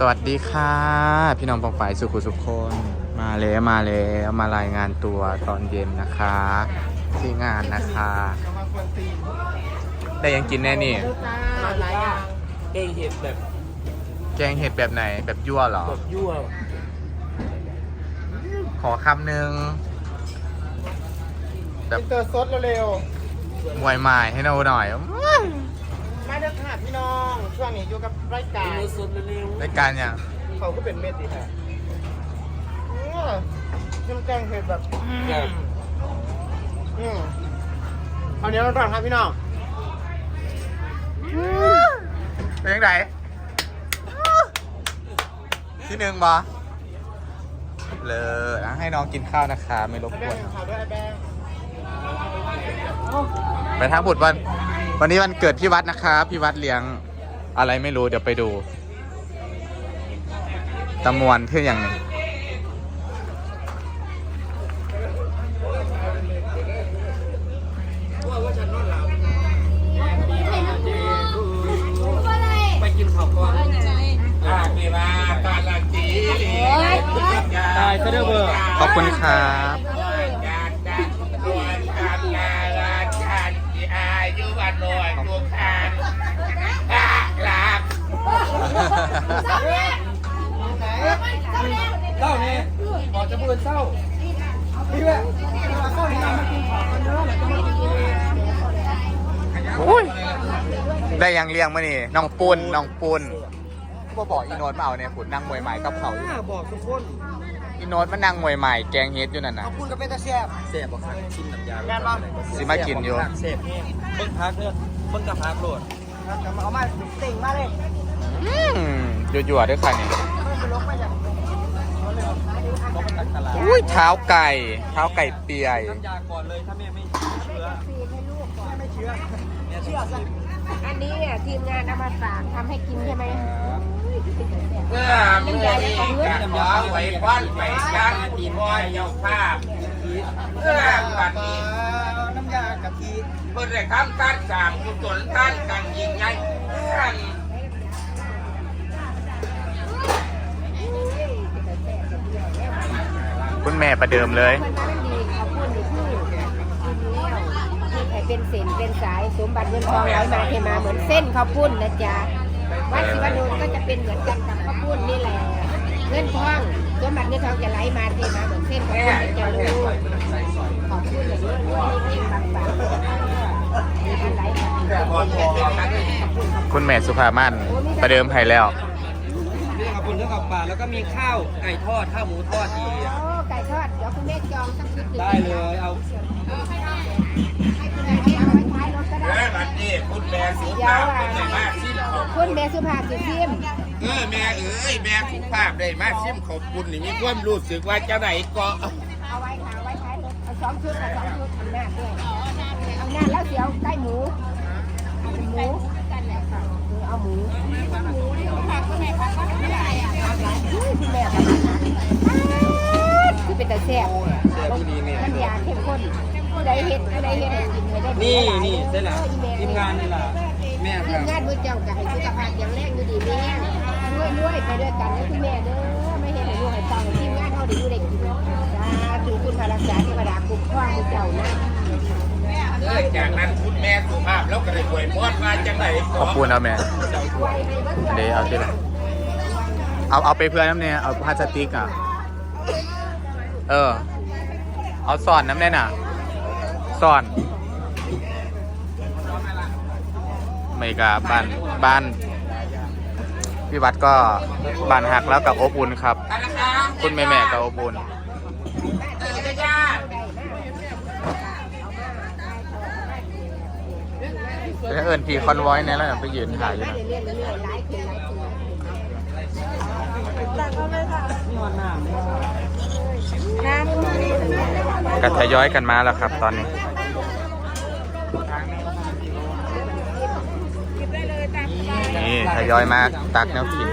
สวัสดีค่ะ พี่น้องปองฝ่ายสุขุสุขคนมาแล้วมาแล้วมารายงานตัวตอนเย็นนะคะ ที่งานนะคะ ได้ยังกินแน่นี่ หลายอย่างเก่งเห็ดแบบแกงเห็ดแบบไหนแบบยั่วเหรอ แบบยั่วขอคำหนึ่งแบบอินเตอร์ซดเร็วมวยไม้ให้เราหน่อยๆมา เด้อค่ะพี่น้อง ช่วงนี้อยู่กับรายกากินรเนื้อสดเร็วรายการอย่างเขาก็เป็นเม็ดดีค่ะน้ำแกงเผ็ดแบบๆแบบอืมเอาเนี้ยร้อนๆครับพี่น้องเป็นยังไงที่หนึ่งบอเลยอะให้น้องกินข้าวนะคะ ไม่รบไอ้กแบวงนค์ข่าวด้วยไอ้แบงค์ไปทั้งบุตรวัน วันนี้วันเกิดพี่วัดนะครับพี่วัดเลี้ยงอะไรไม่รู้เดี๋ยวไปดูตะมวนเพื่ออย่างหนึ่งไปกินข้าวก่อนอ่ามีมาตาลังจีตายซะเด้อเบอร์ขอบคุณครับ เศร้าเนี่ออกจะพูดเศร้าพี่แม่เศร้านี่มากินข้าวกันเด้อแล้วจะมากินเองอุ้ยได้ยังเลี้ยงมานี่น้องปุ้นน้องปุ้นก็บอกอีโนตมาเอาเนี่ยขุนนั่งมวยใหม่กับเขาอยู่บอกทุกคนอีโนตมันนั่งมวยใหม่แกงเฮ็ดอยู่นั่นนะขอบคุณกับเป็นตาแซ่บแซ่บบอกครับชิมน้ำยาแม่นบ้างสิมากินอยู่แซ่บแห้งเบิ้งพักเด้อเบิ้งกับพักโหลดเอามาเต่งมาเลย ยั่วๆด้วยค่ะนี่บอกมันตักตลาดอุ้ยเท้าไก่ เท้าไก่เปียยน้ำยาก่อนเลยถ้าแม่ไม่เชื่อแม่ไม่เชื่อแม่เชื่อซะอันนี้เนี่ยทีมงานเอามาฝากทำให้กินใช่ไหมเมื่อเมื่อนี้การขอไว้ป้อนไปกันตีพ่อเจ้าภาพเมื่อบัดนี้น้ำยากะทิเพื่อได้ทำการสร้างกุศลท่านกันยิ่งให คุณแม่ประเดิมเลยมันนั้นดีเขาพูดอยู่ที่กินแล้วที่ใครเป็นเส้นเป็นสายสมบัติเงินทองไหลมาเทมาเหมือนเส้นข้าวปุ้นนะจ๊ะวัดศิวดลก็จะเป็นเหมือนกันกับข้าวปุ้นนี่แหละเงินทองสมบัติเงินทองจะไหลมาเทมาเหมือนเส้นข้าวปุ้นนะจ๊ะลูกขอบคุณอย่างนี้ด้วยเองบางฝากมีอันไหลมาขอบคุณคุณแม่สุภามันประเดิมให้แล้วเรื่องกับคุณเรื่องกับปลาแล้วก็มีข้าวไก่ทอดข้าวหมูทอดอีกโอ้ ไก่ทอด เดี๋ยวคุณแม่จองสักชุดหนึ่งได้เลย เอาให้คุณแม่เอาไว้ท้ายรถก็ได้ และบัดนี้คุณแม่สุภาพเป็นได้มาชิมขอบคุณแม่สุภาพสิทิมเออแม่เอ้ยแม่สุภาพได้มาชิมขอบคุณนี่มีความรู้สึกว่าจะไหนก็เอาไว้ค่ะเอาไว้ท้ายรถเอาสองชุดกับสองชุดทำหน้าด้วยเอาหน้าแล้วเดี๋ยวได้หมูเอาเป็นหมูเอาหมูคุณแม่ค่ะคือเป็นแต่ แซ่บแซ่บที่นี่เนี่ยน้ำยาเข้มข้นผู้ใดเฮ็ดผู้ใดเฮ็ดให้กินให้ได้นี่นี่ใช่ละทีมงานนี่ล่ะแม่คทีรัมบงานมือเจ้ากับให้สุขภาพอย่างแรงอยู่ดีแม่รวยรวยไปด้วยกันนะคุณแม่เด้อไม่เห็นให้ลูกให้เต้าทีมงานเขาด้อยู่ได้กินจ้าถือคุณพารักษาเทวดาคุ้มครองมือเจ้านะเออจากนั้นคุณแม่สุภาพแล้วก็ได้อวยพรว่าจังไหนขอบคุณเอาแม่เดี๋ยวเอาที่ไหนเอาเอาไปเพื่อนน้ำเนี่ยเอาพลาสติกอะ เออ เอาซ่อนน้ำเนี่ยน่ะซ่อนไม่กาบ้านบ้านพี่วัดก็บ้านหักแล้วกับอบอุ่นครับ คุณแม่แม่กับอบอุ่นเออจ้าแล้วเอิญพีคอนไวอยเนี่ยแล้วไปยืนถ่ายอยู่นะเรื่อยๆเรื่ กันหน้าเนี่ยกระทยอยกันมาแล้วครับตอนนี้นี่ทยอยมาตักแนวกิน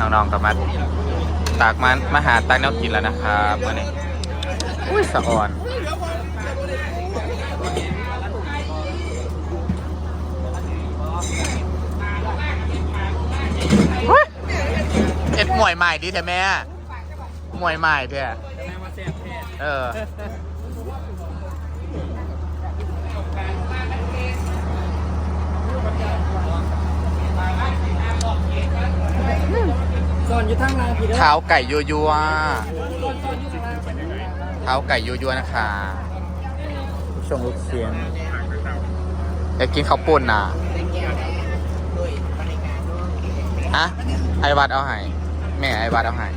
น้องๆกลับมาตากมันมาหาตักแนวกินแล้วนะครับวันนี้อุ้ยสะอ่อน เฮ้ย เอ็ดหมวยใหม่ดิแท้แม่หมวยใหม่เถอะเออส่วนอยู่ทางล่างพี่เด้อเท้าไก่ยัวยัวเท้าไก่ยัวยัวนะคะช่วงลูกเชียนอยากกินข้าวปุ้นน่ะฮะไอวัดเอาให้ แม่ไอวัดเอาให้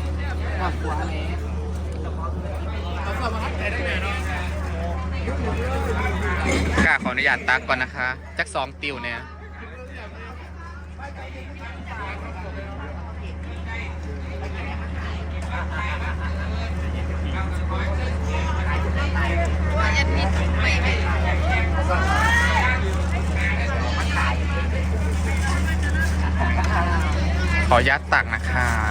กล้าขออนุญาตตักก่อนนะคะ จักสองติวเนี่ยขอยัดตักนะคะ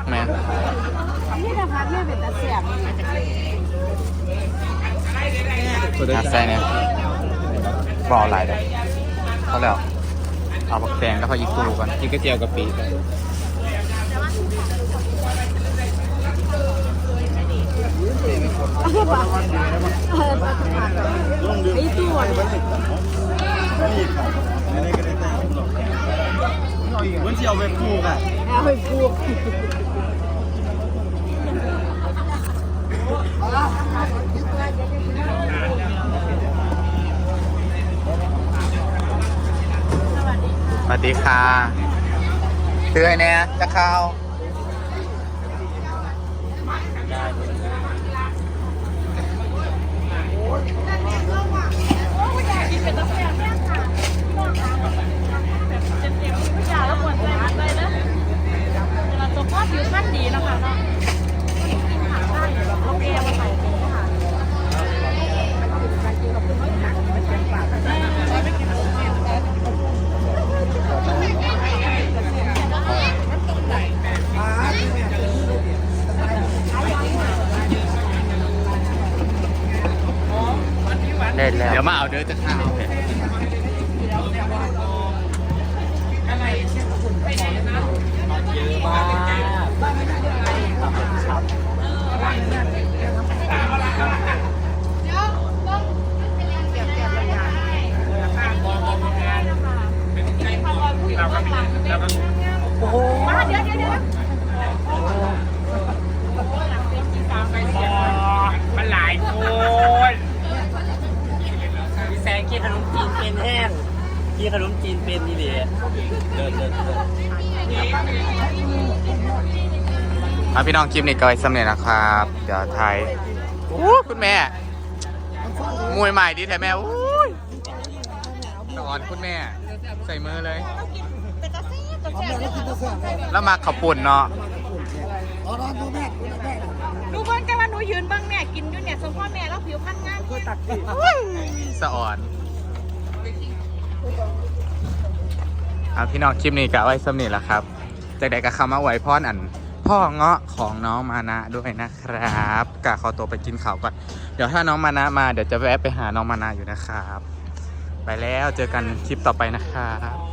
กไหมนี่ถ้าพักแม่เป็นตาเสียบหาใส่เนี่ยบอกอะไรเด้อเขาแล้วเอาผักแตงแล้วพออีกตูก่อนกินกระเจียวกะปิก่อนไอ้ตัว มันสิเอาไปปลูกอะเอาไปปลูกสวัสดีค่ะเตือนเนี่ยจะเข้าเล่นแล้ว เดี๋ยวมาเอาเด้อจะเข้าเผ็ด มันหลายคนพี่แซงกินขนมจีนเป็นแห้ง กินขนมจีนเป็นนี่เลยเดินเดินเดินเอาพี่น้องคลิปนี้ก็ไว้สำเร็จนะครับ เดี๋ยวไทยอู้คุณแม่มวยใหม่ดีแท้แม่อู้ยสอนคุณแม่ ใส่มือเลยแล้วมาขับปุ่นเนาะหนูเบิ่งกันว่าหนูยืนเบิ่งแม่กินอยู่เนี่ยสมพ่อแม่แล้วผิวพรรณงามเนี่ยสะอ่อน เอาพี่น้องคลิปนี้กะไว้สำเร็จแล้วครับจากใดกะคำว่าไหวพ่อนอัน พ่อเงาะของน้องมานะด้วยนะครับกะขอตัวไปกินข้าวก่อนเดี๋ยวถ้าน้องมานะมาเดี๋ยวจะแวะไปหาน้องมานะอยู่นะครับ ไปแล้วเจอกันคลิปต่อไปนะครับ